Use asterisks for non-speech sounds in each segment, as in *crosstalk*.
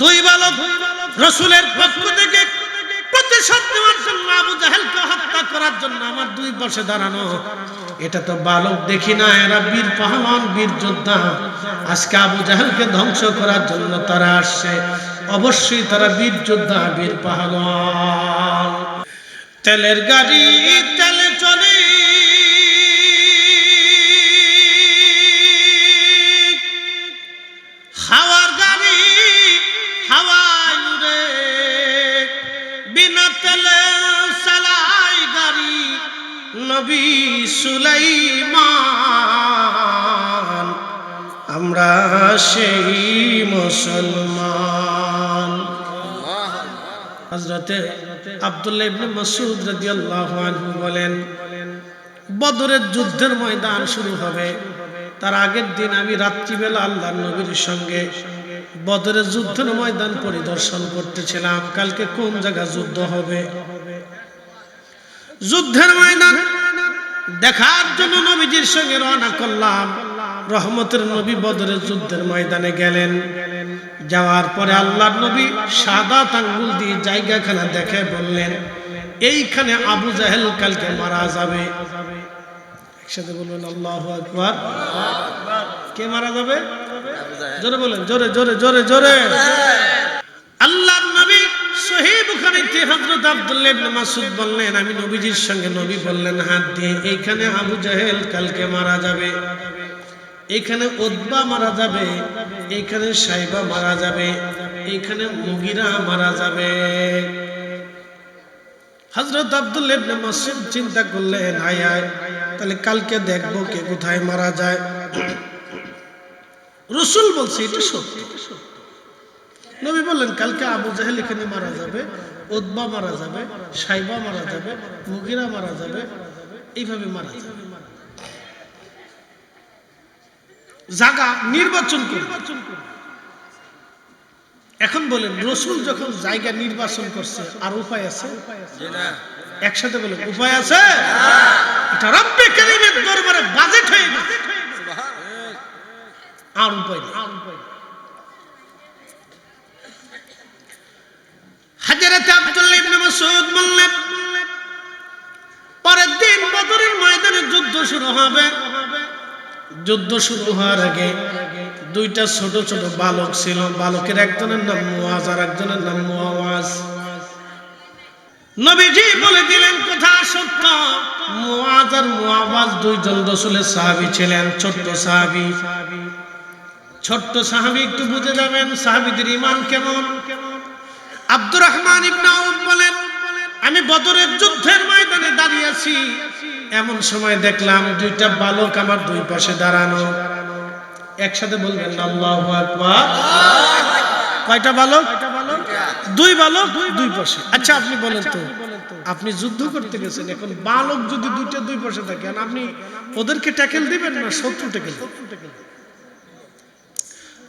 দুই বালক রসুলের পক্ষ থেকে প্রতিশোধ নেওয়ার জন্য আবু জাহেলকে হত্যা করার জন্য আমার দুই পাশে দাঁড়ানো। এটা তো বালক দেখি না, এরা বীর পাহলন বীর যোদ্ধা। আজকে আবু জাহেলকে ধ্বংস করার জন্য তারা আসছে। অবশ্যই তারা বীর যোদ্ধা, বীর পাহলন তেলের গাড়ি নবী সুলাইমান, আমরা সেই মুসলমান। হজরতে ইবনে রাদিয়াল্লাহু আনহু বলেন, বদরের যুদ্ধের ময়দান শুরু হবে। তার আগের দিন আমি রাত্রিবেলা আল্লাহর নবীর সঙ্গে বদরের যুদ্ধের ময়দান পরিদর্শন করতেছিলাম। কালকে কোন জায়গা যুদ্ধ হবে? যুদ্ধের ময়দান দেখার জন্য নবীজির সঙ্গে রওনা করলাম। রহমতের নবী বদরের যুদ্ধের ময়দানে গেলেন। যাওয়ার পরে আল্লাহর নবী সাদা আঙ্গুল দিয়ে জায়গাখানা দেখে বললেন, এইখানে আবু জাহেল কালকে মারা যাবে। একসাথে বলবেন, আল্লাহ আকবার। কে মারা যাবে? জোরে বলেন, জোরে জোরে জোরে জোরে। আল্লাহর সহিহ বুখারীতে হযরত আব্দুল্লাহ ইবনে মাসউদ বললেন, আমি নবীজির সঙ্গে নবী বললেন, হাত দিয়ে এইখানে আবু জাহেল কালকে মারা যাবে এইখানে উদ্বা মারা যাবে এইখানে সাইবা মারা যাবে এইখানে মুগিরা মারা যাবে। হজরত আব্দুল্লাহ ইবনে মাসউদ চিন্তা করলেন, আয় আয়, তাহলে কালকে দেখব কে কোথায় মারা যায়। *clears throat* রসুল বলছে, এটা সত্য। নবী বললেন, কালকে আবু জাহেল এখানে মারা যাবে উদ্বা মারা যাবে, সাইবা মারা যাবে, মুগিরা মারা যাবে, এইভাবে মারা যাবে। জাগা নির্বাচন করে এখন বলেন, রসুল যখন জায়গা নির্বাচন করছে, আর উপায় আছে? একসাথে বলেন, উপায় আছে? দরবারে বাজেট হয়ে গেছে। আর উপায় নেই। হাজারাতে বললেন পরের দিন বদরের ময়দানে যুদ্ধ শুরু হবে। যুদ্ধ শুরু হওয়ার আগে দুইটা ছোট ছোট বালক ছিল। বালকের একজনের নাম মুয়াজ আর একজনের নাম নবীজি বলে দিলেন, কথা সত্য। মুআজ আর দুইজন সাহাবী ছিলেন, ছোট্ট সাহাবী। ছোট্ট সাহাবী একটু বুঝে যাবেন, সাহাবীদের ঈমান কেমন? আব্দুর রহমান ইবনে আউফ বলেন আমি বদরের যুদ্ধের ময়দানে দাঁড়িয়ে আছি এমন সময় দেখলাম দুইটা বালক আমার দুই পাশে দাঁড়ানো। একসাথে বলবেন, আল্লাহু আকবার। কয়টা বালক? দুই বালক, দুই পাশে। আচ্ছা আপনি বলেন তো, আপনি যুদ্ধ করতে গেছেন, এখন বালক যদি দুইটা দুই পাশে থাকেন আপনি ওদেরকে ট্যাকেল দিবেন না শত্রু ট্যাকেল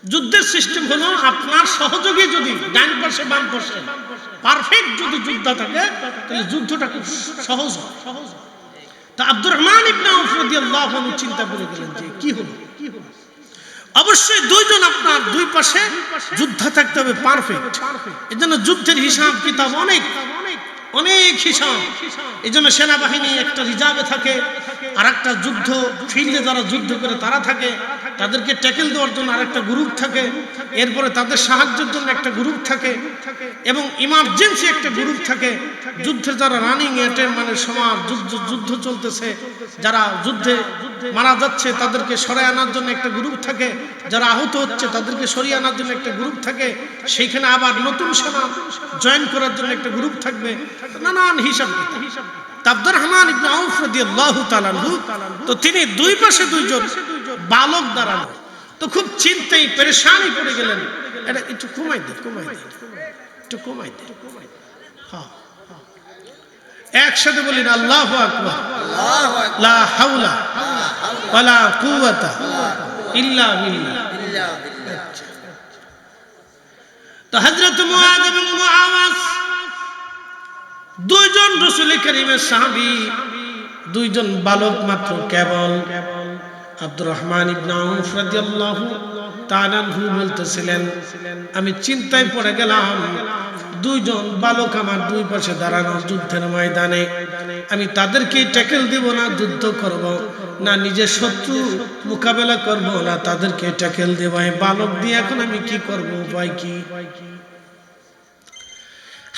যুদ্ধের সিস্টেম হলো আপনার সহযোগী যদি ডান পাশে, বাম পাশে পারফেক্ট যদি যোদ্ধা থাকে, তাহলে যুদ্ধটা খুব সহজ হয়। সহজ তা আব্দুর রহমান ইবনে আউফ রাদিয়াল্লাহু আনহু চিন্তা করে গেলেন যে কি হলো? কি হলো অবশ্যই দুইজন আপনার দুই পাশে যোদ্ধা থাকতে হবে পারফেক্ট এজন্য যুদ্ধের হিসাব কিতাব অনেক। অনেক হিসাব। এই জন্য সেনাবাহিনী একটা রিজার্ভে থাকে আর একটা যুদ্ধ, ফিল্ডে যারা যুদ্ধ করে তারা থাকে, তাদেরকে ট্যাকেল দেওয়ার জন্য আরেকটা গ্রুপ থাকে, এরপরে তাদের সাহায্যের জন্য একটা গ্রুপ থাকে এবং ইমার্জেন্সি একটা গ্রুপ থাকে। যুদ্ধের যারা রানিং এটে মানে সমাজ, যুদ্ধ যুদ্ধ চলতেছে, যারা যুদ্ধে মারা যাচ্ছে তাদেরকে সরাই আনার জন্য একটা গ্রুপ থাকে, যারা আহত হচ্ছে তাদেরকে সরিয়ে আনার জন্য একটা গ্রুপ থাকে। সেইখানে আবার নতুন সেনা জয়েন করার জন্য একটা গ্রুপ থাকবে। নানান হিসাব আব্দুর রহমান ইবনে আউফ রাদিয়াল্লাহু তাআলা তো তিনি দুই পাশে দুইজন বালক দাঁড়ানো তো খুব চিন্তায় পেরেশানি পড়ে গেলেন। এটা একটু কমাই দে কমাই দে একটু কমাই দে। হ্যাঁ। একসাথে বলিন আল্লাহু আকবার। লা হাওলা ওয়ালা কুওয়াতা ইল্লা বিল্লাহ। তো হযরত মুআদ মুআওয়াজ দুইজন রসুল করিমের সাহাবী, দুইজন বালক মাত্র কেবল। আব্দুর রহমান বলতেছিলেন, আমি চিন্তায় পড়ে গেলাম, দুইজন বালক আমার দুই পাশে দাঁড়ানো যুদ্ধের ময়দানে। আমি তাদেরকে ট্যাকেল দিব না, যুদ্ধ করব। না নিজের শত্রু মোকাবেলা করব, না তাদেরকে ট্যাকেল দেব। বালক দিয়ে এখন আমি কি করব, উপায় কি?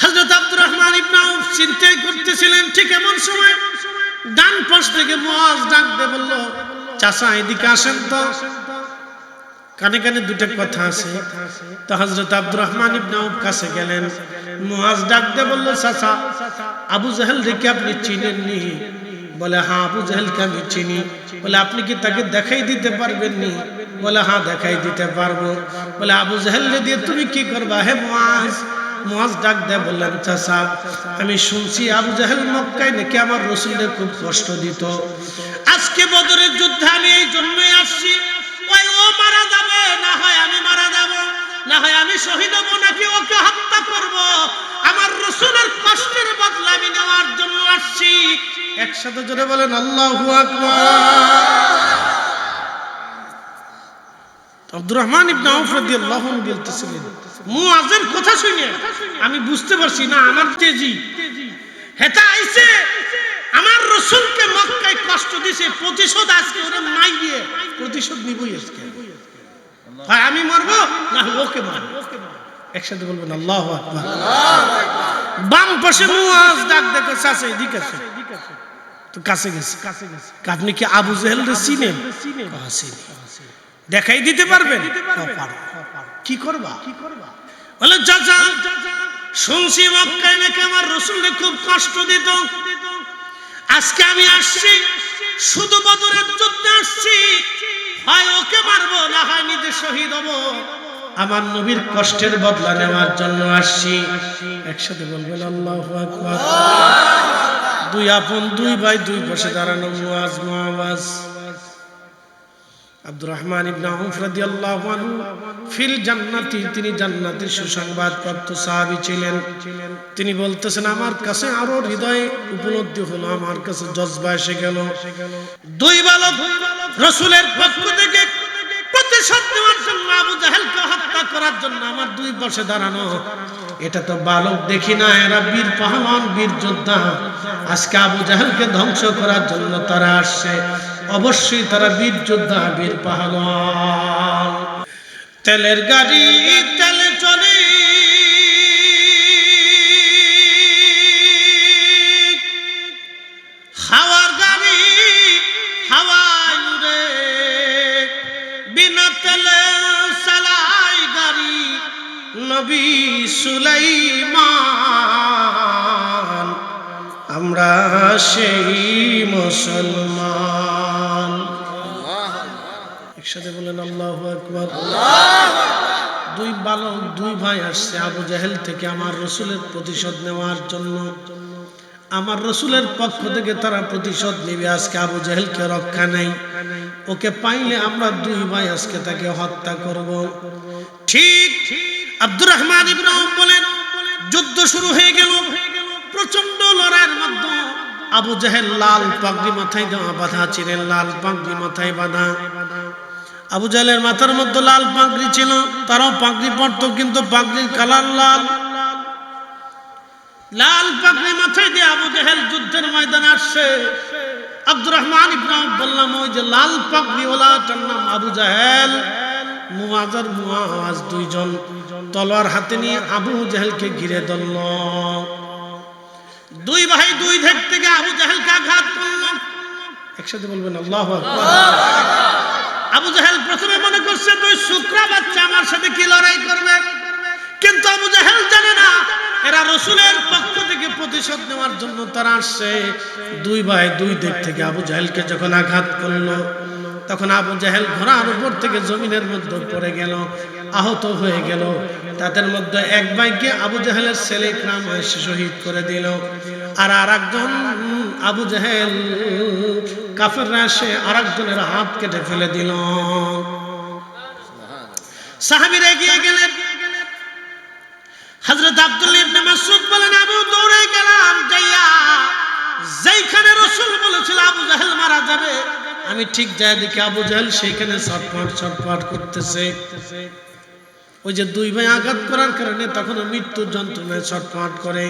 হযরত আব্দুর রহমান ইবনে আউফ চিন্তাই করতেছিলেন, ঠিক এমন সময় ডান পাশ থেকে মুয়াজ ডাক দিয়ে বলল, চাচা, এদিকে আসেন তো। কানে কানে দুটো কথা আছে। তো হযরত আব্দুর রহমান ইবনে আউফ কাছে গেলেন। মুয়াজ ডাক দিয়ে বলল, চাচা, আবু জাহেল রেখে আপনি চিনেননি? বলে হ্যাঁ আবু জাহেলকে আমি চিনি। বলে, আপনি কি তাকে দেখাই দিতে পারবেন নি বলে হ্যাঁ দেখাই দিতে পারব। বলে, আবু জাহেল দিয়ে তুমি কি করবা? হে মুয়াজ মুয়াজ ডাক দেয় বললেন চাচা, আমি শুনছি আবু জাহেল মক্কায় নাকি আমার রসুলের খুব কষ্ট দিত। আজকে বদরের যুদ্ধে আমি এই জন্যই আসছি। ওই ও মারা যাবে, না হয় আমি মারা যাব, না হয় আমি শহীদ হব, নাকি ওকে হত্যা করব। আমার রসুলের কষ্টের বদলা আমি নেওয়ার জন্য আসছি। একসাথে জোরে বলেন, আল্লাহু আকবার। আব্দুর রহমান ইবনে আউফ রাদিয়াল্লাহু আনহু কথা শুনে আমি বুঝতে পারছি না আমার তেজি। হেতা আইছে আমার রসুলকে মক্কায় কষ্ট দিছে প্রতিশোধ আজকে ওরা নাই দিয়ে প্রতিশোধ নিবই আজকে। হয় আমি মরবো না ওকে মারবো। একসাথে বলবেন আল্লাহ আকবার। বাম পাশে মুআজ ডাক দেখো চাচা এদিকে আছে। তো কাছে গেছে। কাছে গেছে আপনি কি আবু জেহেল রে চিনেন? হ্যাঁ, চিনি। দেখাই দিতে পারবেন হ্যাঁ, পারব। কি করবা কি করবা বলে চাচা শুনছি মক্কায় নাকি আমার রসুলকে খুব কষ্ট দিত আজকে আমি আসছি শুধু বদরের যুদ্ধে আসছি হয় ওকে মারবো না হয় নিজে শহীদ হব আমার নবীর কষ্টের বদলা নেওয়ার জন্য আসছি একসাথে বলবেন আল্লাহ আকবার দুই আপন দুই ভাই দুই পাশে দাঁড়ানো মুয়াজ মুআওয়াজ আব্দুর রহমান ইবনে আউফ রাদিয়াল্লাহু আনহু ফিল জান্নাতি, তিনি জান্নাতের সুসংবাদ প্রাপ্ত সাহাবী ছিলেন। তিনি বলতেছেন, আমার কাছে আরও হৃদয়ে উপলব্ধি হলো, আমার কাছে জজবা এসে গেল। দুই বালক রসুলের পক্ষ থেকে প্রতিশোধ নেওয়ার জন্য আবু জাহেলকে হত্যা করার জন্য আমার দুই পাশে দাঁড়ানো। এটা তো বালক দেখি না, এরা বীর পাহলন বীর যোদ্ধা। আজকে আবু জাহেলকে ধ্বংস করার জন্য তারা আসছে। অবশ্যই তারা বীর যোদ্ধা, বীর পাহলন তেলের গাড়ি, তেলে চলে। হাওয়ার গাড়ি, হাওয়ায় বিনা তেলে চালাই গাড়ি, নবী সুলাইমান। আমরা সেই মুসলমান। একসাথে বলেন, আল্লাহ আকবার। দুই বালক, দুই ভাই আসছে আবু জাহেল থেকে আমার রসুলের প্রতিশোধ নেওয়ার জন্য। আমার রসুলের পক্ষ থেকে তারা প্রতিশোধ নেবে, আজকে আবু জাহেলকে রক্ষা নেই। ওকে পাইলে আমরা দুই ভাই আজকে তাকে হত্যা করব। ঠিক আব্দুর রহমান ইব্রাহিম বলেন, যুদ্ধ শুরু হয়ে গেল। প্রচণ্ড লড়াইয়ের মধ্যে আবু জাহেল লাল পাগড়ি মাথায় দেওয়া বাঁধা ছিলেন লাল পাগড়ি মাথায় বাঁধা। আবু জাহেলের মাথার মধ্যে লাল পাগড়ি ছিল, তারাও পাগড়ি পরতো, কিন্তু পাগড়ির কালার লাল। লাল পাগড়ি মাথায় দিয়ে আবু জাহেল যুদ্ধের ময়দানে আসছে। আব্দুর রহমান ইব্রাহিম বললাম ওই যে লাল পাগড়ি ওলাটার নাম আবু জাহেল। মুআজার মুআজ দুইজন তলোয়ার হাতে নিয়ে আবু জাহেলকে ঘিরে ধরল। দুই ভাই দুই দিক থেকে আবু জাহেলকে আঘাত করল। একসাথে বলবেন, আল্লাহ আবু জাহেল প্রথমে মনে করছে, দুই শুক্রা বাচ্চা আমার সাথে কি লড়াই করবে? কিন্তু আবু জাহেল জানে না, এরা রসুলের পক্ষ থেকে প্রতিশোধ নেওয়ার জন্য তারা আসছে। দুই ভাই দুই দিক থেকে আবু জাহেলকে যখন আঘাত করল, তখন আবু জাহেল ঘোড়ার উপর থেকে জমিনের মধ্যে পড়ে গেল, আহত হয়ে গেল। তাদের মধ্যে এক ভাইকে আবু জাহেলের ছেলে ইকরাম শহীদ করে দিল। আর আর একজন আবু জাহেল কাফেররা এসে আর একজনের হাত কেটে ফেলে দিল। সাহাবিরা এগিয়ে গেলেন। হযরত আব্দুল্লাহ ইবনে মাসউদ বলেন আমি দৌড়ে গেলাম, যাইয়া যেইখানে রাসূল বলেছিল আবু জাহেল মারা যাবে, আমি ঠিক যাই দেখি আবু জাহেল সেইখানে ছটফট ছটফট করতেছে। ওই যে দুই ভাই আঘাত করার কারণে তখন মৃত্যুর যন্ত্রণায় ছটফট করে।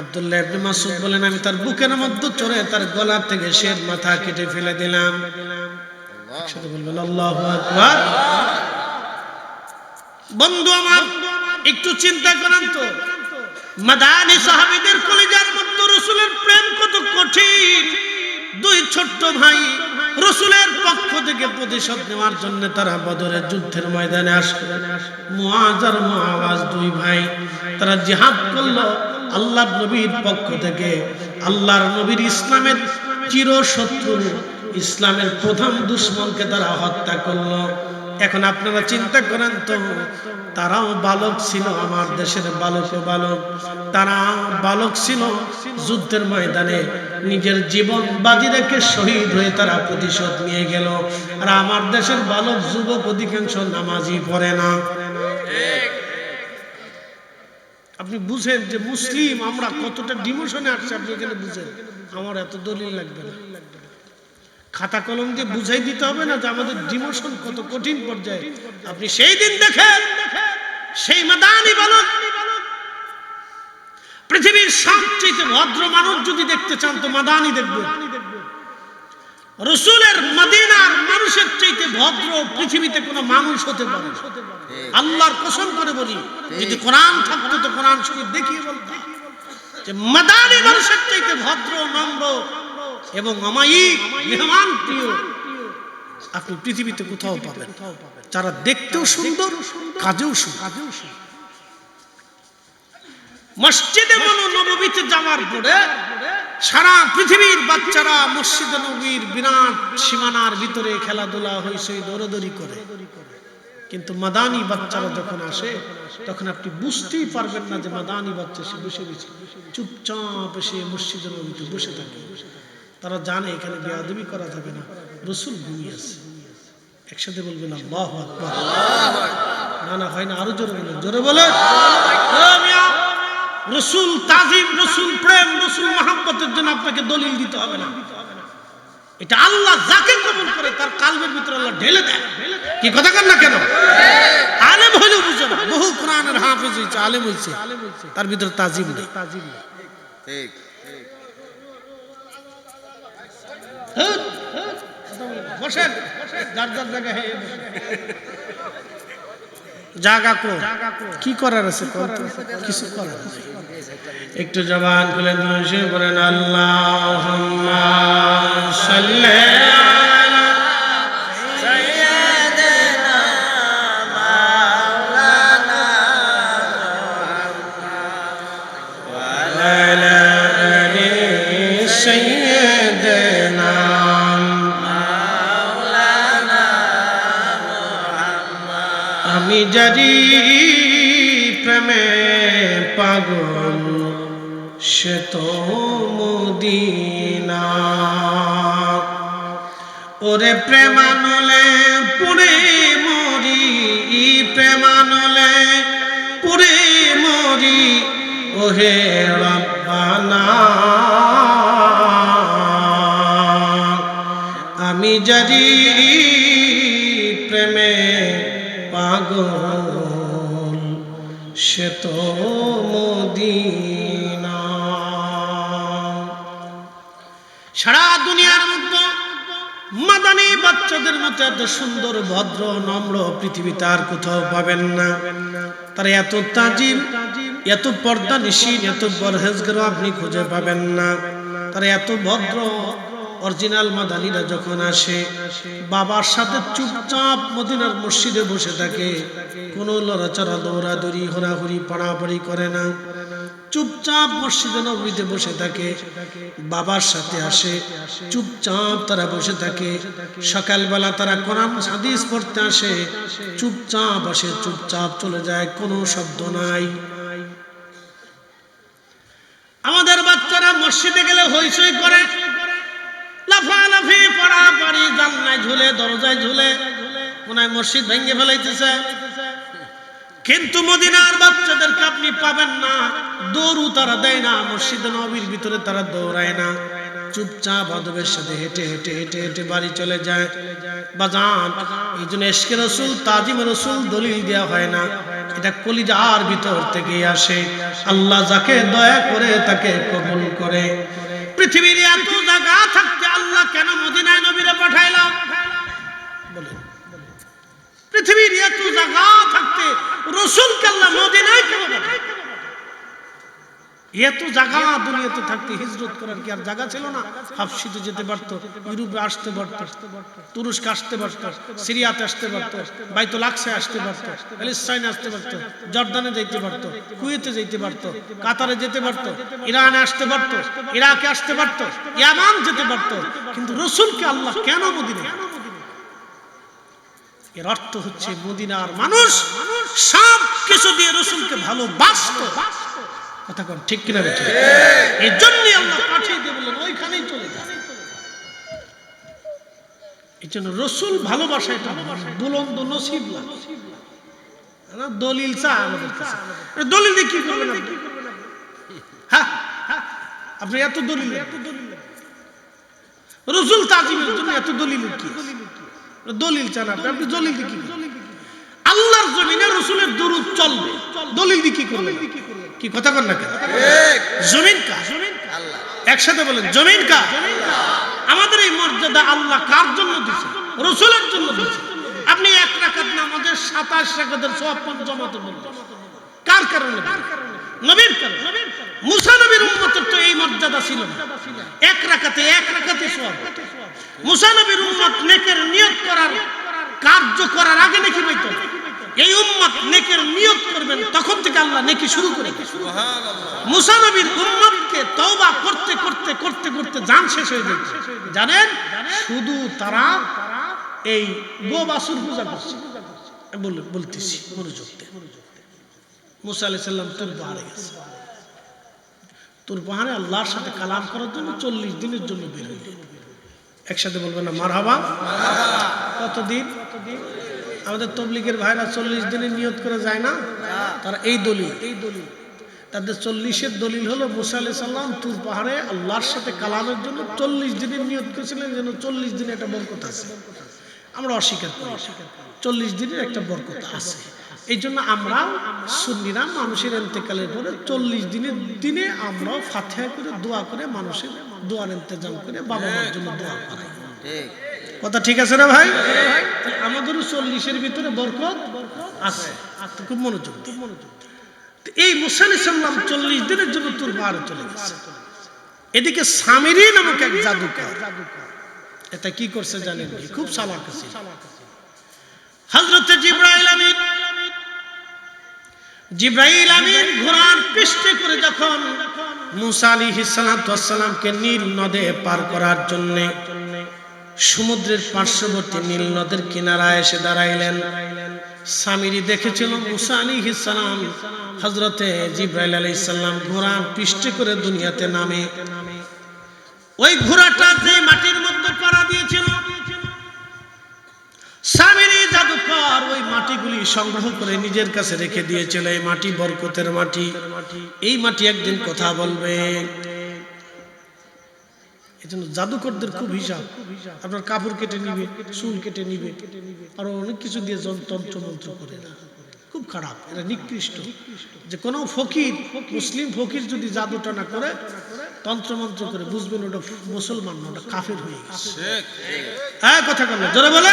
আব্দুল্লাহ ইবনে মাসুদ বলেন, আমি তার বুকের মধ্যে চড়ে তার গলা থেকে শের মাথা কেটে ফেলে দিলাম। একসাথে বলবেন, আল্লাহু আকবার। বন্ধু আমার, একটু চিন্তা করেন তো। মাদানি সাহাবীদের কলিজার মধ্যে রসুলের প্রেম কত কঠিন। দুই ছোট্ট ভাই রসুলের পক্ষ থেকে প্রতিশোধ নেওয়ার জন্য তারা বদরের যুদ্ধের ময়দানে আসলো। মুআওয়াজ দুই ভাই, তারা জিহাদ করল আল্লাহর নবীর পক্ষ থেকে। আল্লাহর নবীর ইসলামের চিরশত্রু, ইসলামের প্রথম দুশ্মনকে তারা হত্যা করল। এখন আপনারা চিন্তা করেন তো, তারাও বালক ছিল আমার দেশের বালক বালক। তারা বালক ছিল যুদ্ধের ময়দানে, নিজের জীবন বাজি রেখে শহীদ হয়ে তারা প্রতিশোধ নিয়ে গেল। আর আমার দেশের বালক যুবক অধিকাংশ নামাজি পড়ে না। আপনি বুঝেন যে মুসলিম, আমরা কতটা ডিমোশনে আসছে, আপনি এখানে বুঝেন। আমার এত দলিল লাগবে না। খাতা কলম দিয়ে বুঝাই দিতে হবে না যে আমাদের ডিমোশন কত কঠিন পর্যায়ে। আপনি সেই দিন দেখেন, সেই মাদানি বালক। পৃথিবীর সবচেয়ে ভদ্র মানুষ যদি দেখতে চান, তো মাদানি দেখবেন রসুলের মদিনার মানুষের চাইতে ভদ্র পৃথিবীতে কোনো মানুষ হতে পারে আল্লাহর কসম করে বলি, যদি কোরআন থাকতো তো কোরআন শরীফ দেখিয়ে বলতাম। যে মাদানি মানুষের চাইতে ভদ্র, নম্র এবং অমায়িক মেহমান প্রিয়। আপনি পৃথিবীতে কোথাও পাবেন। যারা দেখতেও সুন্দর, কাজেও মসজিদে বলো নববীতে যাওয়ার পরে সারা পৃথিবীর বাচ্চারা মসজিদ নবীর বিরাট সীমানার ভিতরে খেলাধুলা হইসই দৌড়দৌড়ি করে। কিন্তু মাদানি বাচ্চারা যখন আসে, তখন আপনি বুঝতেই পারবেন না যে মাদানি বাচ্চা সে বসে গেছে চুপচাপ এসে মসজিদ নবীতে বসে থাকে। তারা জানে এখানে বেয়াদবি করা যাবে না। রসুল ঘুমিয়ে আছে। একসাথে বলবেন আল্লাহ আকবার। না না হয় না আরও জোরে বলেন। জোরে বলেন। রসুল তাজিম রসুল প্রেম রসুল মহাব্বতের জন্য আপনাকে দলিল দিতে হবে না। এটা আল্লাহ যাকে কবুল করে তার কালবের ভিতরে আল্লাহ ঢেলে দেয়। কি কথা কর না কেন? আলেম হইলেও বুঝে না। বহু কোরআনের হাফেজ হয়েছে আলেম হয়েছে তার ভিতরে তাজিম নেই। তাজিম নেই। ঠিক। বসেন যার যার জায়গায় জাগা কো কি করার আছে? কিছু করার। একটু জবান খুলে ধরে বলেন আল্লাহ সাল্লি জানি প্রেমে পাগল, সে তো মদিনা। ওরে প্রেমানলে পুরে মরি প্রেমানলে পুরে মরি, ওহে রব্বানা। আমি প্রেমে পাগল সে তো মদিনা। সারা দুনিয়ার মধ্যে মাদানি বাচ্চাদের মতো এত সুন্দর, ভদ্র, নম্র পৃথিবীতে আর কোথাও পাবেন না। তারা এত তাজিম, এত পর্দা নিশীন এত পরহেজগার আপনি খুঁজে পাবেন না। তারা এত ভদ্র অরিজিনাল মাদানিরা যখন আসে, বাবার সাথে চুপচাপ মদিনার মসজিদে বসে থাকে। কোনো লড়াচড়া, দৌড়াদৌড়ি হোরাহুরি পাড়াপাড়ি করে না। চুপচাপ মসজিদে নবীতে বসে থাকে। বাবার সাথে আসে, চুপচাপ তারা বসে থাকে। সকালবেলা তারা কোরআন, হাদিস পড়তে আসে। চুপচাপ আসে, চুপচাপ চলে যায়, কোনো শব্দ নাই। আমাদের বাচ্চারা মসজিদে গেলে হইচই করে। লাফালাফি পড়াপড়ি জানলায় ঝুলে, দরজায় ঝুলে, কোনায় মসজিদ ভেঙে ফেলাইতেছে। কিন্তু মদিনার বাচ্চাদেরকে আপনি পাবেন না। দৌড়ু তারা দেয় না, মসজিদ নবীর ভিতরে তারা দৌড়ায় না। চুপচাপ আদবের সাথে হেঁটে হেঁটে হেঁটে হেঁটে বাড়ি চলে যায়। বাজান, এই জন্য এসকে রসুল, তাজিম রসুল দলিল দেওয়া হয় না। এটা কলিজার ভিতর থেকে আসে। আল্লাহ যাকে দয়া করে তাকে কবুল করে। পৃথিবীর এত জায়গা থাকতে আল্লাহ কেন মদিনায় নবীরে পাঠাইলাম পৃথিবীর এত জায়গা থাকতে রসুল কাল্লা মদিনায় কেন পাঠায়? এত জায়গা দুনিয়াতে থাকতে হিজরত করার কি আর জায়গা ছিল না? হাফসিতে যেতে পারতো, ইউরোপে আসতে পারতো, তুরস্ক আসতে পারতো, সিরিয়াতে আসতে পারতো, বাইতুল আকসায় আসতে পারতো প্যালেস্টাইনে আসতে পারতো, জর্দানে যেতে পারতো, কুয়েতে যেতে পারতো, কাতারে যেতে পারতো, ইরানে আসতে পারতো, ইরাকে আসতে পারতো, ইয়ামান যেতে পারতো, কিন্তু রসুলকে আল্লাহ কেন মদিনে এর অর্থ হচ্ছে মদিনার মানুষ সব কিছু দিয়ে রসুলকে ভালোবাসতো। কথা ঠিক কিনা এই আল্লাহ পাঠিয়ে দিয়ে বললেন ওইখানেই চলে এই জন্য রসুল ভালোবাসা এটা বুলন্দ নসিব দলিল চা দলিল দিয়ে কি? হ্যাঁ হ্যাঁ, আপনি এত দলিল এত দলিল রসুল তাজিমের জন্য এত দলিল কি? দলিল চান আপনি আপনি দলিল দিয়ে কি আল্লাহর জমিনে রসুলের দরুদ চলবে। দলিল দিয়ে কি কি কথা কর না কেন? জমিন কা একসাথে বলেন, জমিন কা আমাদের এই মর্যাদা আল্লাহ কার জন্য দিচ্ছে রসুলের জন্য দিচ্ছে আপনি এক রাকাত নামাজের সাতাশ রাকাতের সব জমাতে কার কারণে? নবীর কারণে। মুসা নবীর উম্মতের তো এই মর্যাদা ছিল এক রাকাতে এক রাকাতে সব মুসা নবীর উম্মত নেকের নিয়ত করার, কার্য করার আগে নাকি পাইত এই উম্মত নেকের নিয়ত করবেন তখন থেকে আল্লাহ নেকি শুরু করে। মুসা নবীর উম্মতকে তওবা করতে করতে করতে করতে জান শেষ হয়ে যাচ্ছে জানেন? শুধু তারা এই গো বাসুর পূজা করছে। বল- বলতেছি মনোযোগ দিয়ে। মুসা আলাইহিস সালাম তুর পাহাড়ে গেছে। তুর পাহাড়ে আল্লাহর সাথে কালাম করার জন্য চল্লিশ দিনের জন্য বের হইল একসাথে বলবেন না মার হাবা কতদিন? আমাদের তবলিগের ভাইরা চল্লিশ দিনের নিয়ত করে যায় না? তারা এই দলিল। এই দলিল তাদের চল্লিশের দলিল হলো মুসা আলি সাল্লাম তুর পাহাড়ে আল্লাহর সাথে কালামের জন্য চল্লিশ দিনের নিয়ত করেছিলেন, যেন চল্লিশ দিনে একটা বরকত আছে। আমরা অস্বীকার করি। চল্লিশ দিনের একটা বরকত আছে। এই জন্য আমরা সুন্নিরা মানুষের এন্তেকালের পরে চল্লিশ দিনের দিনে আমরা ফাতেহা করে, দোয়া করে মানুষের দোয়ার ইন্তজাম করে বাবা মার জন্য দোয়া করাই। কথা ঠিক আছে না ভাই? আমাদেরও চল্লিশের ভিতরে বরকত আছে। খুব মনোযোগ খুব মনোযোগ এই মুসানি সাল্লাম চল্লিশ দিনের জন্য তোর পাহাড়ে চলে গেছে। এদিকে সামিরি নামক এক জাদুকর। এটা কি করছে জানেন? খুব সালাক আছে। হজরত জিব্রাইল আমিন। জিব্রাইল আমিন ঘোড়ার পৃষ্ঠে করে যখন মুসা আলী হিসালামকে নীল নদে পার করার জন্যে সমুদ্রের পার্শ্ববর্তী নীল নদের কিনারায় এসে দাঁড়াইলেন। সামিরি দেখেছিল মুসা আলী হজরতে জিব্রাইল আলী ইসাল্লাম ঘোড়ার পৃষ্ঠে করে দুনিয়াতে নামে। ওই ঘোড়াটা যে মাটির মধ্যে পাড়া দিয়েছিল। সামিরি জাদুকর ওই মাটিগুলি সংগ্রহ করে নিজের কাছে রেখে দিয়েছিল, এই মাটি বরকতের মাটি। এই মাটি একদিন কথা বলবে। এই জন্য জাদুকরদের খুব হিসাব। আপনার কাপড় কেটে নিবে, চুল কেটে নিবে, আরও অনেক কিছু দিয়ে যন- মন্ত্র করে খুব খারাপ এটা নিকৃষ্ট। যে কোনো ফকির, মুসলিম ফকির যদি জাদুটা না করে তন্ত্র মন্ত্র করে বুঝবেন ওটা মুসলমান ওটা কাফের হয়ে গেছে। হ্যাঁ কথা বলল জোরে বলে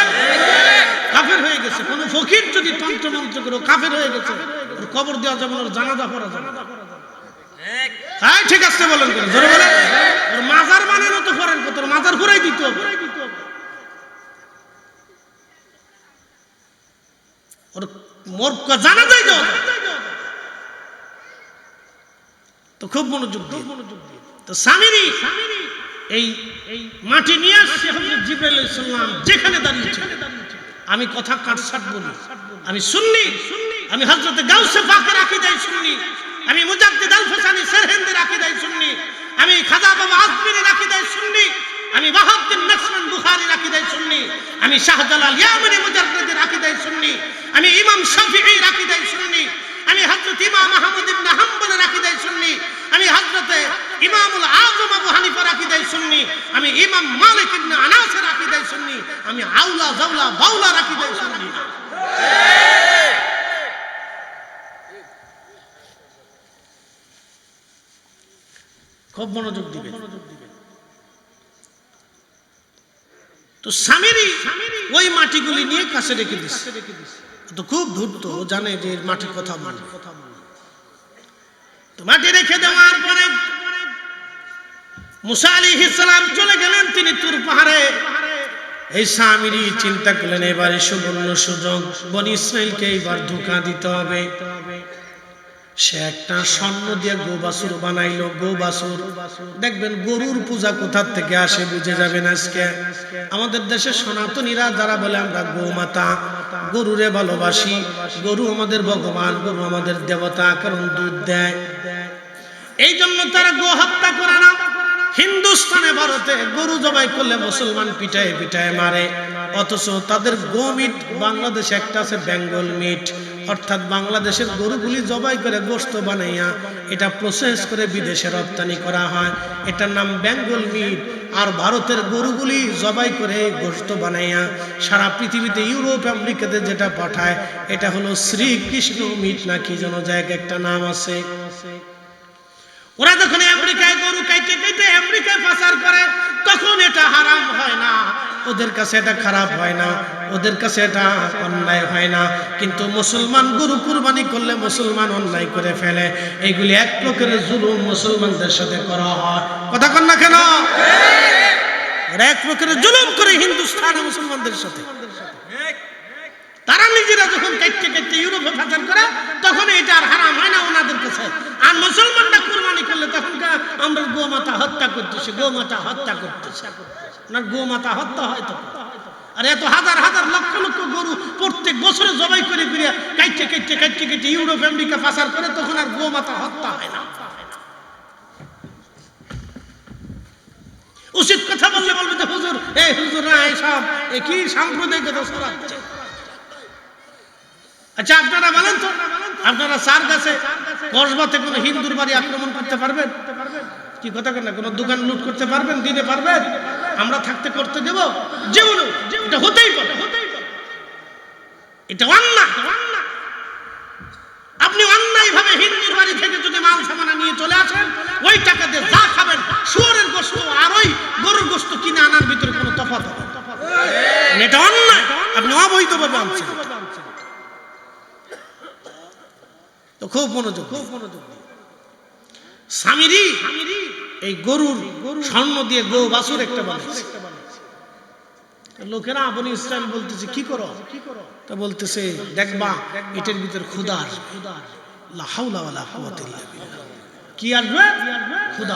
কাফের হয়ে গেছে। কোন ফকির যদি তন্ত্র মন্ত্র করে কাফের হয়ে গেছে, ওর কবর দেওয়া যাবে না, ওর জানাজা পড়া যাবে। হ্যাঁ ঠিক আছে বলেন জোরে বলে ওর মাজার তো কত মাজার ঘুরাই দিত ওর মোর জানা তো তো খুব মনোযোগ তো এই এই মাটি নিয়ে আসছে জিব্রাইল আলাইহিস সালাম, যেখানে দাঁড়িয়েছে আমি কথা কাটসাট বলি। আমি শুননি আমি হজরত গাউসে পাকের আকীদায় শুননি আমি মুজাদ্দিদ আল ফাসানি সেরহিন্দের আকীদায় শুননি আমি খাজা বাবা আজমিরের আকীদায় শুননি আমি ওয়াহাবউদ্দিন নাসরান বুখারীর আকীদায় শুননি আমি শাহজালাল ইয়ামানি মুজাদ্দিদের আকীদায় শুননি আমি ইমাম শাফিঈর আকীদায় শুননি আমি হযরত ইমাম আহমদ ইবনে হাম্বলের আকীদায় শুননি আমি হযরতে ইমামুল আযম আবু হানিফার আকীদায় শুননি ইমাম মালিক ইবনে আনাসের আকীদায় সুন্নি, আমি আউলা জাউলা বাউলা আকীদায় সুন্নি। না খুব মনোযোগ দিবে। তো স্বামীরই ওই মাটিগুলি নিয়ে কাছে রেখে দিচ্ছে তো খুব ধূর্ত জানে যে মাটির কথা মানে তো মাটি রেখে দেওয়ার পরে মুসা আলী ইসলাম চলে গেলেন তিনি তুর পাহাড়ে। এই স্বামীরই চিন্তা করলেন, এবারে সুবর্ণ সুযোগ, বনি ইসরায়েলকে এইবার ধোকা দিতে হবে। সে একটা স্বর্ণ দিয়ে গোবাসুর বানাইলো, গোবাসুর। দেখবেন গরুর পূজা কোথার থেকে আসে বুঝে যাবেন আজকে। আমাদের দেশে সনাতনীরা যারা বলে আমরা গোমাতা, গরুরে ভালোবাসি। গরু আমাদের ভগবান, গরু আমাদের দেবতা, কারণ দুধ দেয়। এই জন্য তারা গো হত্যা করে না। হিন্দুস্তানে, ভারতে গরু জবাই করলে মুসলমান পিটায় পিটায় মারে। অথচ তাদের গো মিট বাংলাদেশে একটা আছে বেঙ্গল মিট। অর্থাৎ বাংলাদেশের গরুগুলি জবাই করে গোস্ত বানাইয়া এটা প্রসেস করে বিদেশে রপ্তানি করা হয়। এটার নাম বেঙ্গল মিট। আর ভারতের গরুগুলি জবাই করে গোস্ত বানাইয়া সারা পৃথিবীতে, ইউরোপ, আমেরিকাতে যেটা পাঠায়, এটা হলো শ্রীকৃষ্ণ মিট না কি যেন জায়গা একটা নাম আছে। ওরা যখন আমেরিকায় গরু কাইতে কাইতে আমেরিকায় পাচার করে তখন এটা হারাম হয় না। ওদের কাছে এটা খারাপ হয় না। ওদের কাছে এটা অন্যায় হয় না। কিন্তু মুসলমান গরু কুরবানি করলে মুসলমান অন্যায় করে ফেলে। এগুলি এক প্রকারের জুলুম মুসলমানদের সাথে করা হয়। কথা কন না কেন? এক প্রকারের জুলুম করে হিন্দুস্তান ও মুসলমানদের সাথে। তারা নিজেরা যখন কাটতে কাটতে ইউরোপে পাচার করে, তখন এটা আর হারাম হয় না ওনাদের কাছে। আর মুসলমানরা কুরবানি করলে তখন আমরা গোমাতা হত্যা করতেছি, গোমাতা হত্যা করতেছি। ওনার গোমাতা হত্যা হয় তখন আর এত হাজার হাজার লক্ষ লক্ষ গরু প্রত্যেক বছরে জবাই করে করে কাইটে কাইটে কাইটে কাইটে ইউরোপ, আমেরিকা পাচার করে তখন আর গোমাতা হত্যা হয় না। উচিত কথা বললে বলবে যে, হুজুর এই হুজুর না এইসব এ কি সাম্প্রদায়িকতা ছড়াচ্ছে? আচ্ছা আপনারা বলেন তো। আপনারা সার গাছে কসবাতে কোনো হিন্দুর বাড়ি আক্রমণ করতে পারবেন? কি কথা কেন কোনো দোকান লুট করতে পারবেন? দিতে পারবেন? আমরা থাকতে করতে দেব? যেগুলো এটা হতেই পারে। এটা অন্যায়। আপনি অন্যায় ভাবে হিন্দুর বাড়ি থেকে যদি মাল সামানা নিয়ে চলে আসেন, ওই টাকা দিয়ে যা খাবেন, শুয়োরের গোস্ত আর ওই গরুর গোস্ত কিনে আনার ভিতরে কোনো তফাৎ হবে। মানে এটা অন্যায়। আপনি অবৈধভাবে আনছেন। তো খুব মনোযোগ খুব মনোযোগ স্বামীরই এই গরুর স্বর্ণ দিয়ে গো বাসুর একটা বানাইছে। লোকেরা আপনি ইসলাম বলতেছে, কি করো? কি করো তা বলতেছে, দেখবা এটার ভিতর খুদার খুদার বিল্লাহ। কি আসবে?